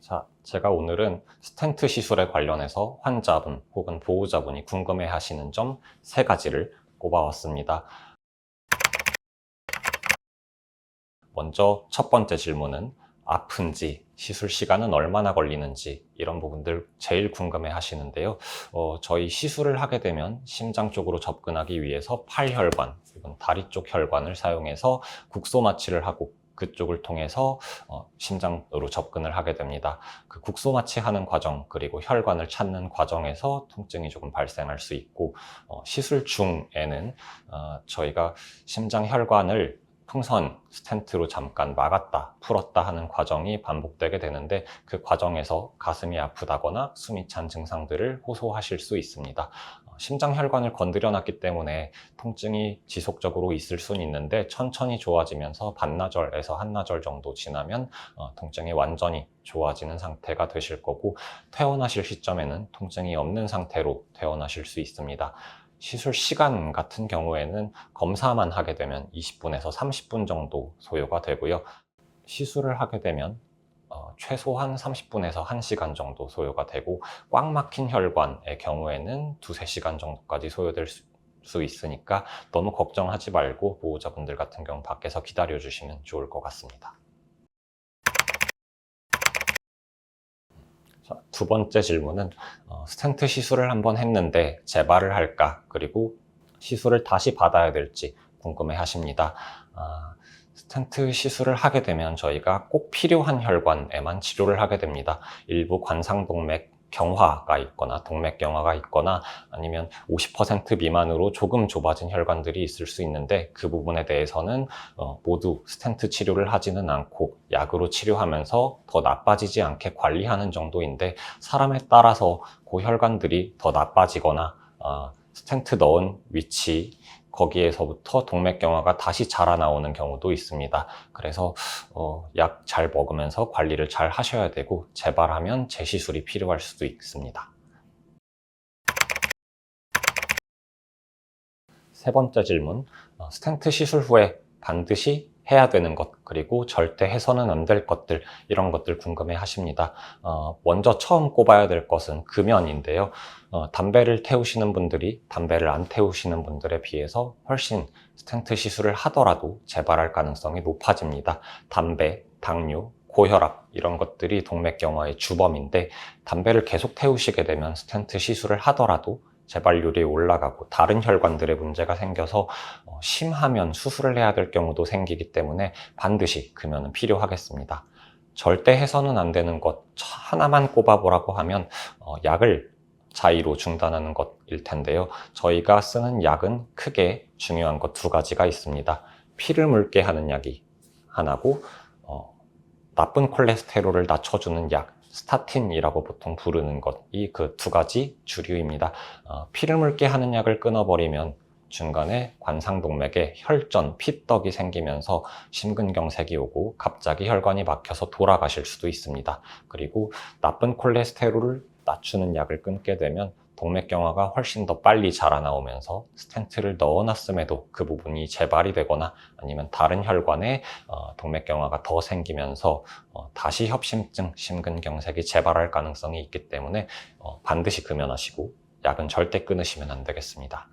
자, 제가 오늘은 스텐트 시술에 관련해서 환자분 혹은 보호자분이 궁금해 하시는 점 세 가지를 꼽아왔습니다. 먼저 첫 번째 질문은 아픈지, 시술 시간은 얼마나 걸리는지 이런 부분들 제일 궁금해 하시는데요. 어, 저희 시술을 하게 되면 심장 쪽으로 접근하기 위해서 팔혈관, 다리 쪽 혈관을 사용해서 국소 마취를 하고 그쪽을 통해서 어, 심장으로 접근을 하게 됩니다. 그 국소 마취 하는 과정 그리고 혈관을 찾는 과정에서 통증이 조금 발생할 수 있고 어, 시술 중에는 어, 저희가 심장 혈관을 풍선 스텐트로 잠깐 막았다 풀었다 하는 과정이 반복되게 되는데 그 과정에서 가슴이 아프다거나 숨이 찬 증상들을 호소하실 수 있습니다. 어, 심장 혈관을 건드려 놨기 때문에 통증이 지속적으로 있을 수는 있는데 천천히 좋아지면서 반나절에서 한나절 정도 지나면 어, 통증이 완전히 좋아지는 상태가 되실 거고 퇴원하실 시점에는 통증이 없는 상태로 퇴원하실 수 있습니다. 시술 시간 같은 경우에는 검사만 하게 되면 20분에서 30분 정도 소요가 되고요. 시술을 하게 되면 어, 최소한 30분에서 1시간 정도 소요가 되고 꽉 막힌 혈관의 경우에는 2, 3시간 정도까지 소요될 수, 수 있으니까 너무 걱정하지 말고 보호자분들 같은 경우 밖에서 기다려 주시면 좋을 것 같습니다. 자, 두 번째 질문은 어, 스텐트 시술을 한번 했는데 재발을 할까 그리고 시술을 다시 받아야 될지 궁금해 하십니다. 아, 스텐트 시술을 하게 되면 저희가 꼭 필요한 혈관에만 치료를 하게 됩니다. 일부 관상동맥 경화가 있거나 동맥 경화가 있거나 아니면 50% 미만으로 조금 좁아진 혈관들이 있을 수 있는데 그 부분에 대해서는 어, 모두 스텐트 치료를 하지는 않고 약으로 치료하면서 더 나빠지지 않게 관리하는 정도인데 사람에 따라서 고혈관들이 더 나빠지거나 어, 스텐트 넣은 위치 거기에서부터 동맥경화가 다시 자라나오는 경우도 있습니다. 그래서 어, 약 잘 먹으면서 관리를 잘 하셔야 되고 재발하면 재시술이 필요할 수도 있습니다. 세 번째 질문, 어, 스텐트 시술 후에 반드시 해야 되는 것 그리고 절대 해서는 안 될 것들 이런 것들 궁금해 하십니다. 어, 먼저 처음 꼽아야 될 것은 금연인데요. 어, 담배를 태우시는 분들이 담배를 안 태우시는 분들에 비해서 훨씬 스텐트 시술을 하더라도 재발할 가능성이 높아집니다. 담배, 당뇨, 고혈압 이런 것들이 동맥경화의 주범인데 담배를 계속 태우시게 되면 스텐트 시술을 하더라도 재발률이 올라가고 다른 혈관들의 문제가 생겨서 어, 심하면 수술을 해야 될 경우도 생기기 때문에 반드시 금연은 필요하겠습니다. 절대 해서는 안 되는 것 하나만 꼽아보라고 하면 어, 약을 자의로 중단하는 것일 텐데요. 저희가 쓰는 약은 크게 중요한 것 두 가지가 있습니다. 피를 묽게 하는 약이 하나고 어, 나쁜 콜레스테롤을 낮춰주는 약 스타틴이라고 보통 부르는 것, 이 그 두 가지 주류입니다. 어, 피를 묽게 하는 약을 끊어버리면 중간에 관상동맥에 혈전, 피떡이 생기면서 심근경색이 오고 갑자기 혈관이 막혀서 돌아가실 수도 있습니다. 그리고 나쁜 콜레스테롤을 낮추는 약을 끊게 되면 동맥경화가 훨씬 더 빨리 자라나오면서 스텐트를 넣어놨음에도 그 부분이 재발이 되거나 아니면 다른 혈관에 어, 동맥경화가 더 생기면서 어, 다시 협심증, 심근경색이 재발할 가능성이 있기 때문에 어, 반드시 금연하시고 약은 절대 끊으시면 안 되겠습니다.